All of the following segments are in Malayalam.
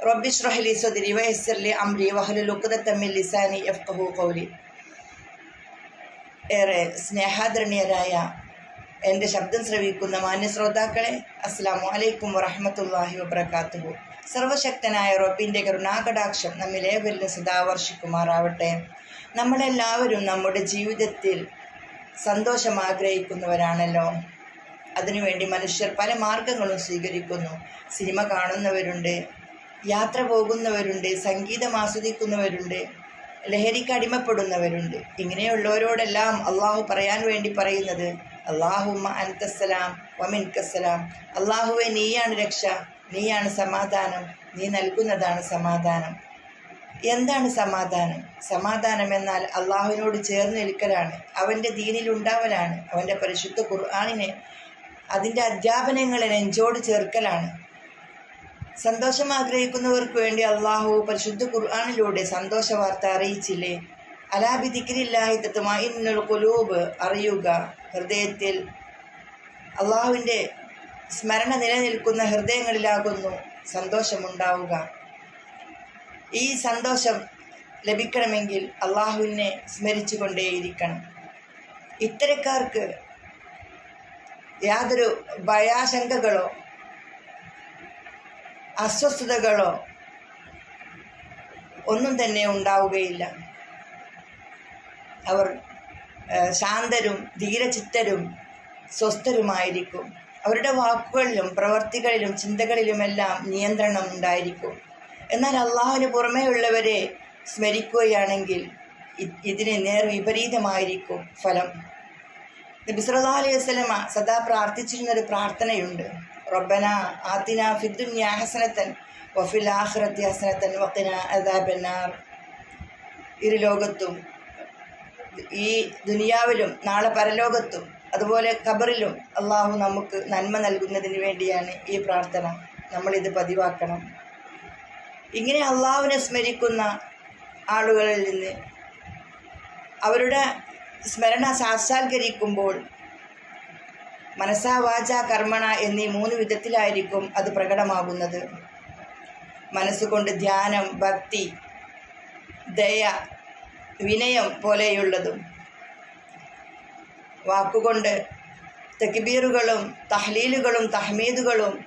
റബ്ബി ഷ്റഹ്ലി സദ്രി വയസ്സർലി ഉഖ്ദത്തം മിൻ ലിസാനി യഫ്ഖഹു ഖൗലി. ഏറെ സ്നേഹാദരണീയരായ എന്റെ ശബ്ദം ശ്രവിക്കുന്ന മാന്യ ശ്രോതാക്കളെ അസ്സാമു അലൈക്കും വറഹമത്തല്ലാഹി വബർക്കാത്തുഹു സർവശക്തനായ റബ്ബിന്റെ കരുണാകടാക്ഷം നമ്മിലേവരിലും സദാ വർഷിക്കുമാറാവട്ടെ. നമ്മളെല്ലാവരും നമ്മുടെ ജീവിതത്തിൽ സന്തോഷം ആഗ്രഹിക്കുന്നവരാണല്ലോ. അതിനുവേണ്ടി മനുഷ്യർ പല മാർഗങ്ങളും സ്വീകരിക്കുന്നു. സിനിമ കാണുന്നവരുണ്ട്. യാത്ര പോകുന്നവരുണ്ട് സംഗീതം ആസ്വദിക്കുന്നവരുണ്ട് ലഹരിക്ക് അടിമപ്പെടുന്നവരുണ്ട്. ഇങ്ങനെയുള്ളവരോടെല്ലാം അള്ളാഹു പറയാൻ വേണ്ടി പറയുന്നത് അള്ളാഹുമ്മ അൻതസ്സലാം വമിൻകസ്സലാം അള്ളാഹുവെ നീയാണ് രക്ഷ നീയാണ് സമാധാനം നീ നൽകുന്നതാണ് സമാധാനം. എന്താണ് സമാധാനം? സമാധാനം എന്നാൽ അള്ളാഹുവിനോട് ചേർന്ന് നിൽക്കലാണ് അവന്റെ ദീനിലുണ്ടാവലാണ് അവന്റെ പരിശുദ്ധ ഖുർആാനിനെ അതിന്റെ അധ്യാപനങ്ങളെ നെഞ്ചോട് ചേർക്കലാണ്. സന്തോഷം ആഗ്രഹിക്കുന്നവർക്ക് വേണ്ടി അള്ളാഹു പരിശുദ്ധ ഖുർആാനിലൂടെ സന്തോഷ വാർത്ത അറിയിച്ചില്ലേ? അലാബി ദിക്രില്ലാഹി തത്മാഇന്നുൽ കുലൂബ് അറിയുക ഹൃദയത്തിൽ അള്ളാഹുവിന്റെ സ്മരണ നിലനിൽക്കുന്ന ഹൃദയങ്ങളിലാകുന്നു സന്തോഷമുണ്ടാവുക. ഈ സന്തോഷം ലഭിക്കണമെങ്കിൽ അള്ളാഹുവിനെ സ്മരിച്ചു കൊണ്ടേയിരിക്കണം ഇത്തരക്കാർക്ക് യാതൊരു ഭയാശങ്കകളോ അസ്വസ്ഥതകളോ ഒന്നും തന്നെ ഉണ്ടാവുകയില്ല. അവർ ശാന്തരും ധീരചിത്തരും സ്വസ്ഥരുമായിരിക്കും. അവരുടെ വാക്കുകളിലും പ്രവർത്തികളിലും ചിന്തകളിലുമെല്ലാം നിയന്ത്രണം ഉണ്ടായിരിക്കും. എന്നാൽ അള്ളാഹുവിന് പുറമേ ഉള്ളവരെ സ്മരിക്കുകയാണെങ്കിൽ ഇതിന് നേർ വിപരീതമായിരിക്കും ഫലം. നബി സല്ലല്ലാഹു അലൈഹി വസ്ലമ സദാ പ്രാർത്ഥിച്ചിരുന്നൊരു പ്രാർത്ഥനയുണ്ട്. റബ്ബന الدنيا حسنة وفي വഫിൽ حسنة وقنا عذاب അദാബന്നാർ ഇരു ലോകത്തും ഈ ദുനിയാവിലും നാളെ പരലോകത്തും അതുപോലെ ഖബറിലും അള്ളാഹു നമുക്ക് നന്മ നൽകുന്നതിന് വേണ്ടിയാണ് ഈ പ്രാർത്ഥന. നമ്മളിത് പതിവാക്കണം. ഇങ്ങനെ അള്ളാഹുവിനെ സ്മരിക്കുന്ന ആളുകളിൽ നിന്ന് അവരുടെ സ്മരണ സാക്ഷാത്കരിക്കുമ്പോൾ മനസ്സാ വാച കർമ്മണ എന്നീ മൂന്ന് വിധത്തിലായിരിക്കും അത് പ്രകടമാകുന്നത്. മനസ്സുകൊണ്ട് ധ്യാനം ഭക്തി ദയ വിനയം പോലെയുള്ളതും. വാക്കുകൊണ്ട് തെക്കിബീറുകളും തഹ്ലീലുകളും തഹ്മീദുകളും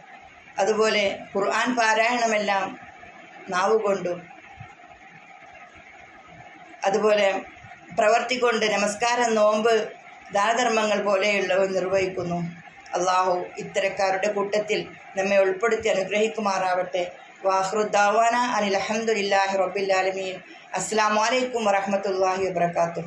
അതുപോലെ ഖുർആൻ പാരായണമെല്ലാം നാവുകൊണ്ടും അതുപോലെ പ്രവർത്തിക്കൊണ്ട് നമസ്കാരം നോമ്പ് ദാനധർമ്മങ്ങൾ പോലെയുള്ളവ നിർവഹിക്കുന്നു. അള്ളാഹു ഇത്തരക്കാരുടെ കൂട്ടത്തിൽ നമ്മെ ഉൾപ്പെടുത്തി അനുഗ്രഹിക്കുമാറാവട്ടെ വാഹ്റുദ്ദാവാന അനിൽ അഹമ്മദില്ലാഹി റബ്ബില്ലാലമീൻ അസ്സാം വലൈക്കും വറഹമത്തല്ലാഹി വാത്തു